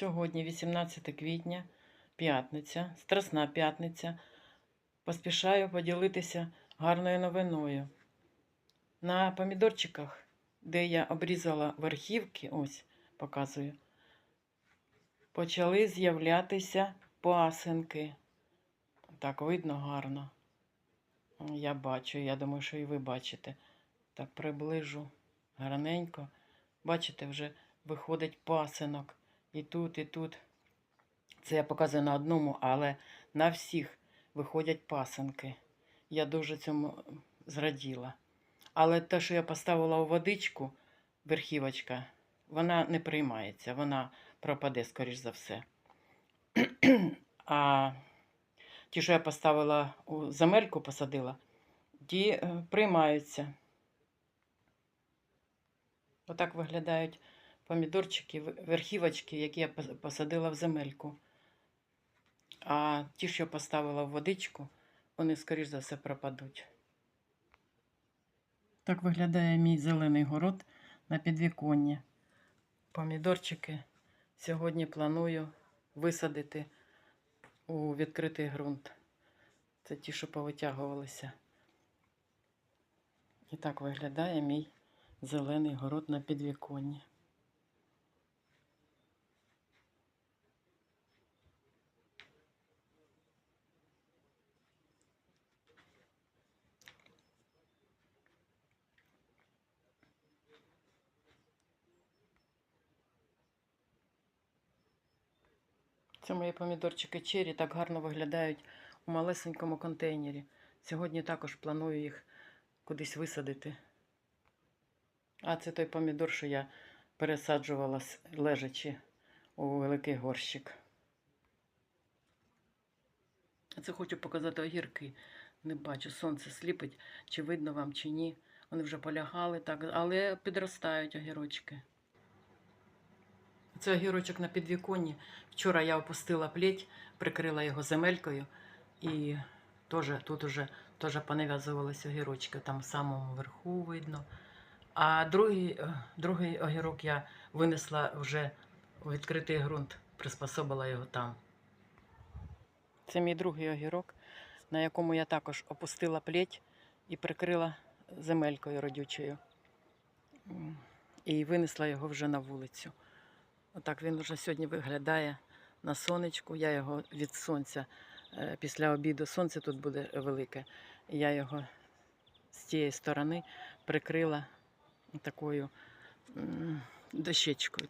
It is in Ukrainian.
Сьогодні 18 квітня, п'ятниця, Страсна п'ятниця. Поспішаю поділитися гарною новиною. На помідорчиках, де я обрізала верхівки, ось показую, почали з'являтися пасинки. Так видно гарно. Я бачу, я думаю, що і ви бачите. Так приближу гарненько. Бачите, вже виходить пасинок. І тут, і тут. Це я показую на одному, але на всіх виходять пасинки. Я дуже цьому зраділа. Але те, що я поставила у водичку, верхівочка, вона не приймається, вона пропаде, скоріш за все. А ті, що я поставила у земельку, посадила, ті е, приймаються. Отак виглядають помідорчики, верхівочки, які я посадила в земельку. А ті, що поставила в водичку, вони, скоріш за все, пропадуть. Так виглядає мій зелений город на підвіконні. Помідорчики сьогодні планую висадити у відкритий ґрунт. Це ті, що повитягувалися. І так виглядає мій зелений город на підвіконні. Це мої помідорчики чері так гарно виглядають у малесенькому контейнері. Сьогодні також планую їх кудись висадити. А це той помідор, що я пересаджувала лежачи у великий горщик. Це хочу показати огірки. Не бачу, сонце сліпить, чи видно вам, чи ні. Вони вже полягали, так, але підростають огірочки. Це огірочок на підвіконні. Вчора я опустила плеть, прикрила його земелькою, і теж, тут уже теж понав'язувалися огірочки, там в самому верху видно. А другий, е, другий огірок я винесла вже у відкритий ґрунт, приспособила його там. Це мій другий огірок, на якому я також опустила плеть і прикрила земелькою родючою. І винесла його вже на вулицю. Отак він вже сьогодні виглядає на сонечку. Я його від сонця е, після обіду сонце тут буде велике. Я його з тієї сторони прикрила такою дощечкою.